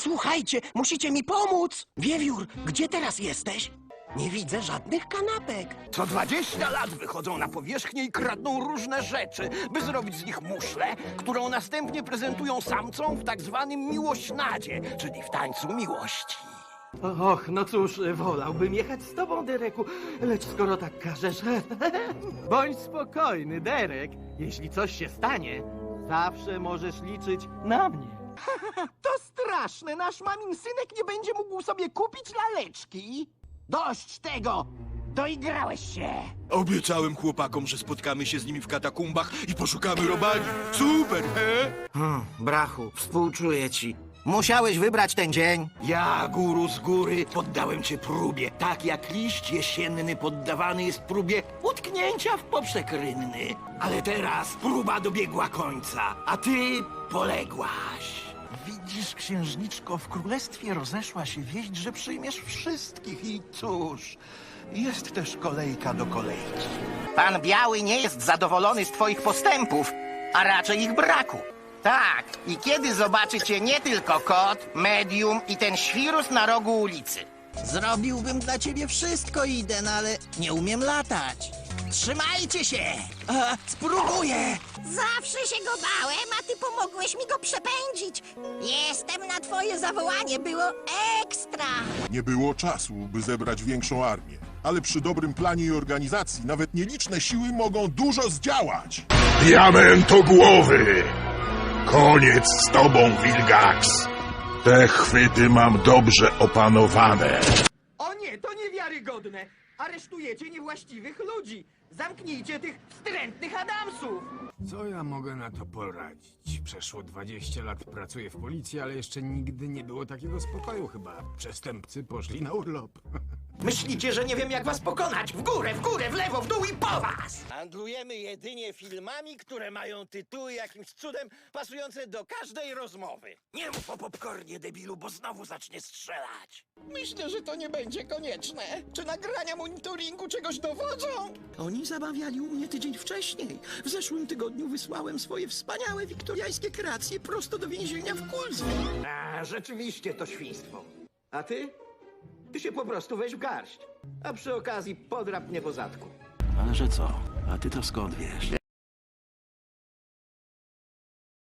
Słuchajcie, musicie mi pomóc! Wiewiór, gdzie teraz jesteś? Nie widzę żadnych kanapek. Co 20 lat wychodzą na powierzchnię i kradną różne rzeczy, by zrobić z nich muszlę, którą następnie prezentują samcom w tak zwanym miłośnadzie, czyli w tańcu miłości. Och, no cóż, wolałbym jechać z tobą, Dereku, lecz skoro tak każesz... Bądź spokojny, Derek. Jeśli coś się stanie, zawsze możesz liczyć na mnie. To straszne, nasz mamin synek nie będzie mógł sobie kupić laleczki. Dość tego! Doigrałeś się! Obiecałem chłopakom, że spotkamy się z nimi w katakumbach i poszukamy robali. Super, he? Brachu, współczuję ci. Musiałeś wybrać ten dzień. Ja, guru z góry, poddałem cię próbie, tak jak liść jesienny poddawany jest próbie utknięcia w poprzek rynny. Ale teraz próba dobiegła końca, a ty poległaś. Widzisz, księżniczko, w królestwie rozeszła się wieść, że przyjmiesz wszystkich i cóż, jest też kolejka do kolejki. Pan Biały nie jest zadowolony z twoich postępów, a raczej ich braku. Tak, i kiedy zobaczy cię nie tylko kot, medium i ten świrus na rogu ulicy. Zrobiłbym dla ciebie wszystko, Iden, ale nie umiem latać. Trzymajcie się! A, spróbuję! Zawsze się go bałem, a ty pomogłeś mi go przepędzić. Jestem na twoje zawołanie, było ekstra. Nie było czasu, by zebrać większą armię. Ale przy dobrym planie i organizacji nawet nieliczne siły mogą dużo zdziałać. Diamentogłowy! Koniec z tobą, Wilgax! Te chwyty mam dobrze opanowane. O nie, to niewiarygodne! Aresztujecie niewłaściwych ludzi! Zamknijcie tych wstrętnych Adamsów! Co ja mogę na to poradzić? Przeszło 20 lat pracuję w policji, ale jeszcze nigdy nie było takiego spokoju chyba. Przestępcy poszli na urlop. Myślicie, że nie wiem jak was pokonać? W górę, w górę, w lewo, w dół i po was! Handlujemy jedynie filmami, które mają tytuły jakimś cudem pasujące do każdej rozmowy. Nie mów o popcornie, debilu, bo znowu zacznie strzelać. Myślę, że to nie będzie konieczne. Czy nagrania monitoringu czegoś dowodzą? Oni zamawiali u mnie tydzień wcześniej. W zeszłym tygodniu wysłałem swoje wspaniałe wiktoriańskie kreacje prosto do więzienia w Kulswie. A, rzeczywiście to świństwo. A ty? Ty się po prostu weź w garść. A przy okazji podrap mnie po zadku. Ale że co? A ty to skąd wiesz?